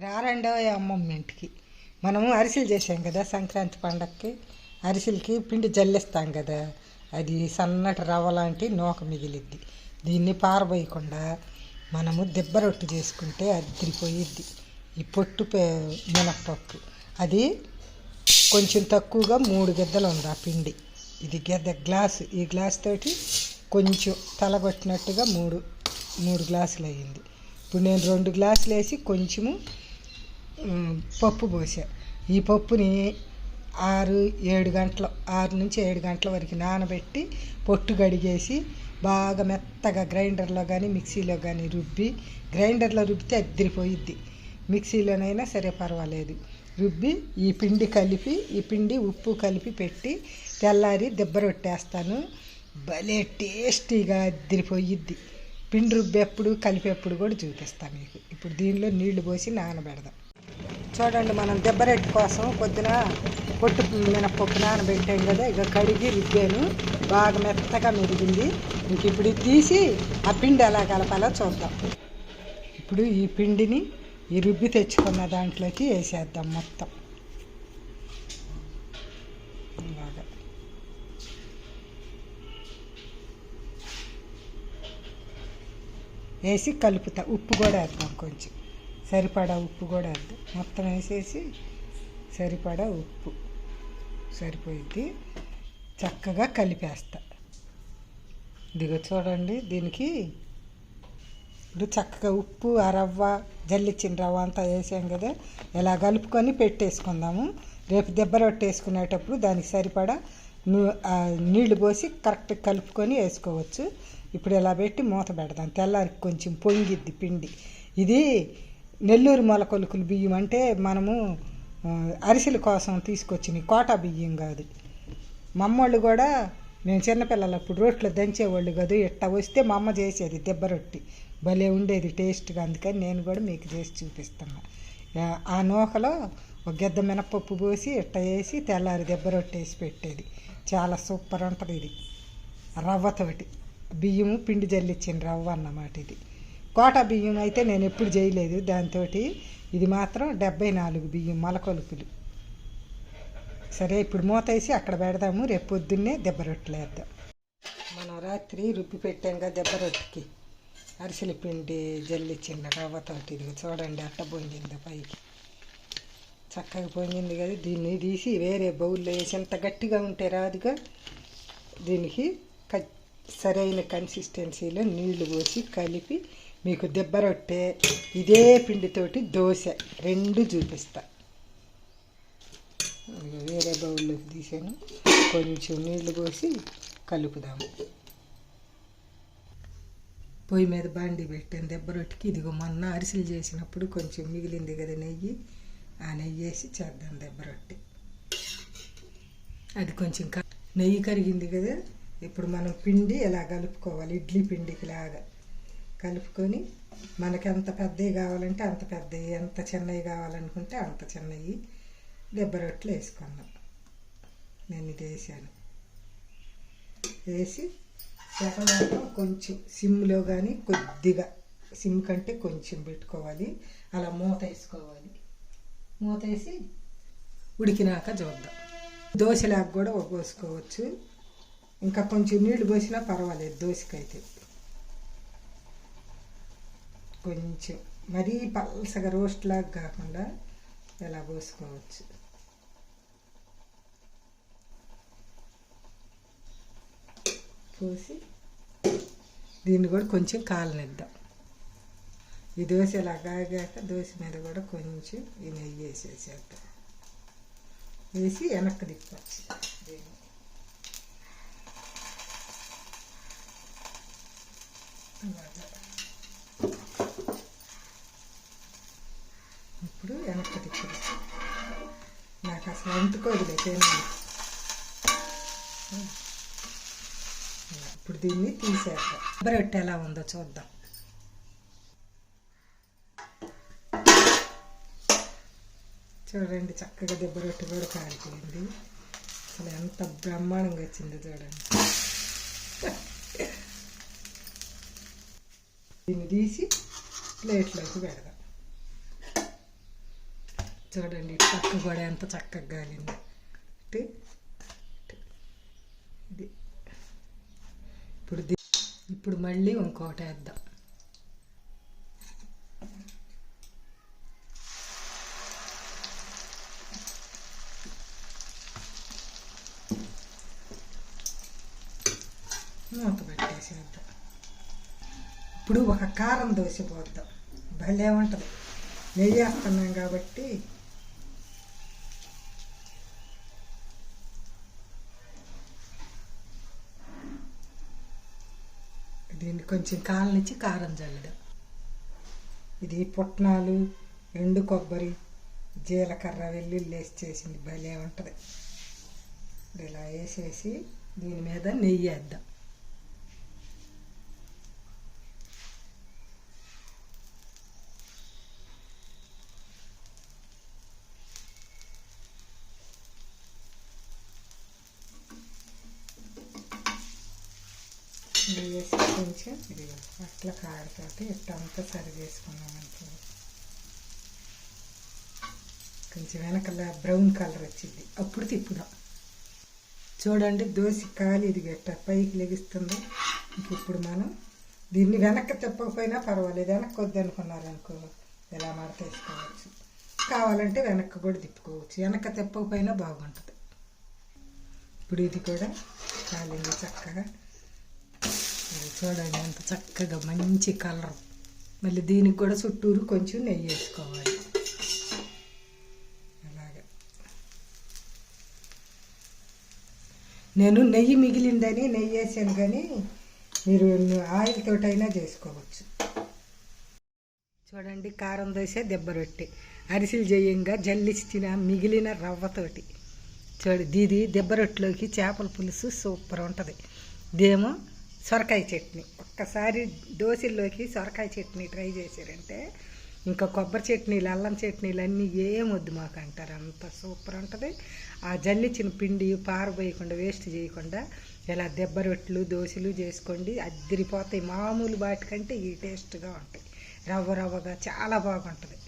రారండో అమ్మమ్మ ఇంటికి. మనము అరిసెలు చేసాం కదా సంక్రాంతి పండక్కి. అరిసెలకి పిండి జల్లిస్తాం కదా. అది సన్నటి రవ్వ లాంటి నూక మిగిలిద్ది. దీన్ని పారబోయకుండా మనము దెబ్బ రొట్టు చేసుకుంటే అదిరిపోయిద్ది ఈ పొట్టు పే మినప్పప్పు. అది కొంచెం తక్కువగా మూడు గిద్దలు ఉంది ఆ పిండి. ఇది గిద్ద గ్లాసు. ఈ గ్లాస్ తోటి కొంచెం తలగొట్టినట్టుగా మూడు మూడు గ్లాసులు అయ్యింది ఇప్పుడు నేను రెండు గ్లాసులు వేసి కొంచెము పప్పు పోసా. ఈ పప్పుని ఆరు ఏడు గంటలు ఆరు నుంచి ఏడు గంటల వరకు నానబెట్టి పొట్టు కడిగేసి బాగా మెత్తగా గ్రైండర్లో కానీ మిక్సీలో కానీ రుబ్బి గ్రైండర్లో రుబ్బితే అద్దరిపోయిద్ది. మిక్సీలోనైనా సరే పర్వాలేదు. రుబ్బి ఈ పిండి కలిపి ఈ పిండి ఉప్పు కలిపి పెట్టి తెల్లారి దెబ్బరొట్టేస్తాను భలే టేస్టీగా అద్దరిపోయిద్ది. పిండి రుబ్బేప్పుడు కలిపేప్పుడు కూడా చూపిస్తాను మీకు. ఇప్పుడు దీనిలో నీళ్ళు పోసి నానబెడదాం. చూడండి మనం దెబ్బరెట్టు కోసం పొద్దున పొట్టు మినప్పప్పు నానబెట్టాం కదా ఇక కడిగి రుద్దాను. బాగా మెత్తగా మెరిగింది. ఇంక ఇప్పుడు ఇది తీసి ఆ పిండి ఎలా కలపాలో చూద్దాం. ఇప్పుడు ఈ పిండిని ఈ రుబ్బి తెచ్చుకున్న దాంట్లోకి వేసేద్దాం మొత్తం. ఇలాగా. వేసి కలుపుతా. ఉప్పు కూడా వేద్దాం కొంచెం. సరిపడా ఉప్పు కూడా వేద్దాం మొత్తం వేసేసి సరిపడా ఉప్పు. సరిపోయింది. చక్కగా కలిపేస్తా. ఇదిగో చూడండి దీనికి ఇప్పుడు చక్కగా ఉప్పు ఆ రవ్వ జల్లిచ్చిన రవ్వ అంతా వేసాం కదా. ఇలా కలుపుకొని పెట్టేసుకుందాము. రేపు దెబ్బ రొట్టేసుకునేటప్పుడు దానికి సరిపడా నీళ్ళు పోసి కరెక్ట్ కలుపుకొని వేసుకోవచ్చు. ఇప్పుడు ఇలా పెట్టి మూత పెడదాం. తెల్లారి కొంచెం పొంగిద్ది పిండి. ఇది నెల్లూరు మొలకొలుకులు బియ్యం అంటే మనము అరిసెల కోసం తీసుకొచ్చిన కోటా బియ్యం కాదు. మమ్మళ్ళు కూడా నేను చిన్నపిల్లలప్పుడు రోట్లో దంచేవాళ్ళు కాదు. ఇట్ట వస్తే మా అమ్మ చేసేది దెబ్బ రొట్టి. భలే ఉండేది టేస్ట్గా. అందుకని నేను కూడా మీకు చేసి చూపిస్తున్నా. ఆ- నూకలో ఒక గెద్ద మినపప్పు పోసి ఇట్ట వేసి తెల్లారి దెబ్బ రొట్టి వేసి పెట్టేది. చాలా సూపర్ ఉంటుంది ఇది. రవ్వతోటి బియ్యము పిండి జల్లిచ్చిన రవ్వ అన్నమాట ఇది. కోటా బియ్యం అయితే నేను ఎప్పుడు చేయలేదు దాంతో ఇది మాత్రం డెబ్బై నాలుగు బియ్యం మొలకొలుపులు. సరే ఇప్పుడు మూత వేసి అక్కడ పెడదాము. రేపు పొద్దున్నే దెబ్బ రొట్టెలు వేద్దాం. మనం రాత్రి రుబ్బి పెట్టాం కదా దెబ్బ రొట్టెకి. అరిసెల పిండి జల్లిచ్చింది రవ్వతోటి ఇది చూడండి అట్ట పొంగింది పైకి. చక్కగా పొంగింది కదా. దీన్ని తీసి వేరే బౌల్లో వేసి ఎంత గట్టిగా ఉంటే రాదుగా. దీనికి క- సరైన కన్సిస్టెన్సీలో నీళ్ళు పోసి కలిపి మీకు దెబ్బ రొట్టె ఇదే పిండితోటి దోశ రెండు చూపిస్తా. వేరే బౌల్లోకి తీసాను. కొంచెం నీళ్ళు పోసి కలుపుదాము. పొయ్యి మీద బాండి పెట్టాను దెబ్బ రొట్టెకి. ఇదిగో మొన్న అరిసెలు చేసినప్పుడు కొంచెం మిగిలింది కదా నెయ్యి. ఆ నెయ్యి వేసి చేద్దాం దెబ్బ రొట్టె. అది కొంచెం క- నెయ్యి కరిగింది కదా ఇప్పుడు మనం పిండి ఎలా కలుపుకోవాలి? ఇడ్లీ పిండికి లాగా. కలుపుకొని మనకి ఎంత పెద్దవి కావాలంటే అంత పెద్దవి ఎంత చిన్నవి కావాలనుకుంటే అంత చిన్నవి దెబ్బ రొట్టెలు వేసుకున్నాం. నేను ఇది వేసాను. వేసి శకలాగా కొంచెం సిమ్లో కానీ కొద్దిగా సిమ్ కంటే కొంచెం పెట్టుకోవాలి. అలా మూత వేసుకోవాలి. మూత వేసి ఉడికినాక చూద్దాం. దోశలాగా కూడా పోసుకోవచ్చు. ఇంకా కొంచెం నీళ్ళు పోసినా పర్వాలేదు దోశకైతే. కొంచెం మరీ పల్సగా రోస్ట్ లాగా కాకుండా ఇలా పోసుకోవచ్చు. పోసి దీన్ని కూడా కొంచెం కాలనిద్దాం. ఈ దోశ ఇలా కాగాక దోశ మీద కూడా కొంచెం ఈ నెయ్యి వేసేసేద్దాం. వేసి వెనక్కి తిప్పచ్చు. దీన్ని. అలాగా. ఇప్పుడు వెనక్కి తిప్పచ్చు నాకు అసలు అంటుకోదులే ఇప్పుడు దీన్ని తీసేద్దాం. బ్రెడ్ ఎలా ఉందో చూద్దాం. చూడండి చక్కగా దెబ్బ రొట్టె కూడా కాలిపోయింది. అసలు ఎంత బ్రహ్మాండంగా వచ్చిందో చూడండి. దీన్ని తీసి ప్లేట్లోకి పెడదాం. చూడండి పక్క కూడా ఎంత చక్కగా కాలింది ఇది. ఇప్పుడు ఇప్పుడు మళ్ళీ ఇంకోటి వేద్దాం. మూత పెట్టేసేద్దాం. ఇప్పుడు ఒక కారం దోశ పోద్దాం. భలే ఉంటుంది. నెయ్యి వేస్తున్నాం కాబట్టి దీన్ని కొంచెం కాలనిచ్చి కారం చల్లడం ఇది పుట్నాలు ఎండు కొబ్బరి జీలకర్ర వెల్లుల్లి వేసి చేసింది. భలే ఉంటుంది. ఇలా వేసేసి దీని మీద నెయ్యి వేద్దాం. నెయ్యి వేసి కొంచెం ఇది అట్ల కాడతోటి ఇట్టంతా సరి చేసుకున్నాం అనుకో కొంచెం వెనకాల బ్రౌన్ కలర్ వచ్చింది. అప్పుడు తిప్పుదాం. చూడండి దోశ కాలి ఇది గట్ట పైకి లెగిస్తుంది. ఇంక ఇప్పుడు మనం దీన్ని వెనక్కి తిప్పకపోయినా పర్వాలేదు. వెనక్కి వద్దనుకున్నారనుకో ఎలా మడత వేసుకోవచ్చు కావాలంటే వెనక్కి కూడా తిప్పుకోవచ్చు. వెనక తిప్పకపోయినా బాగుంటుంది. ఇప్పుడు ఇది కూడా కాలింది చక్కగా. చూడండి ఎంత చక్కగా మంచి కలర్. మళ్ళీ దీనికి కూడా చుట్టూరు కొంచెం నెయ్యి వేసుకోవాలి. అలాగే. నేను నెయ్యి మిగిలిందని నెయ్యి వేసాను కానీ మీరు ఆయిల్ తోటైనా చేసుకోవచ్చు. చూడండి కారం దోశ దెబ్బ రొట్టె. అరిసెలు చేయంగా జల్లిచ్చిన మిగిలిన రవ్వతోటి. చూడు దీది దెబ్బ రొట్టెలోకి చేపల పులుసు సూపర్ ఉంటుంది. ఇదేమో సొరకాయ చట్నీ. ఒక్కసారి దోశల్లోకి సొరకాయ చట్నీ ట్రై చేశారంటే ఇంకా కొబ్బరి చట్నీలు అల్లం చట్నీలు అన్నీ ఏం వద్దు మాకు అంటారు అంత సూపర్ ఉంటుంది. ఆ జల్లిచ్చిన పిండి పారబోయకుండా వేస్ట్ చేయకుండా ఇలా దెబ్బ రొట్టెలు దోశలు చేసుకోండి. అద్దరిపోతాయి మామూలు వాటికంటే ఈ టేస్ట్గా ఉంటాయి. రవ్వ రవ్వగా చాలా బాగుంటుంది.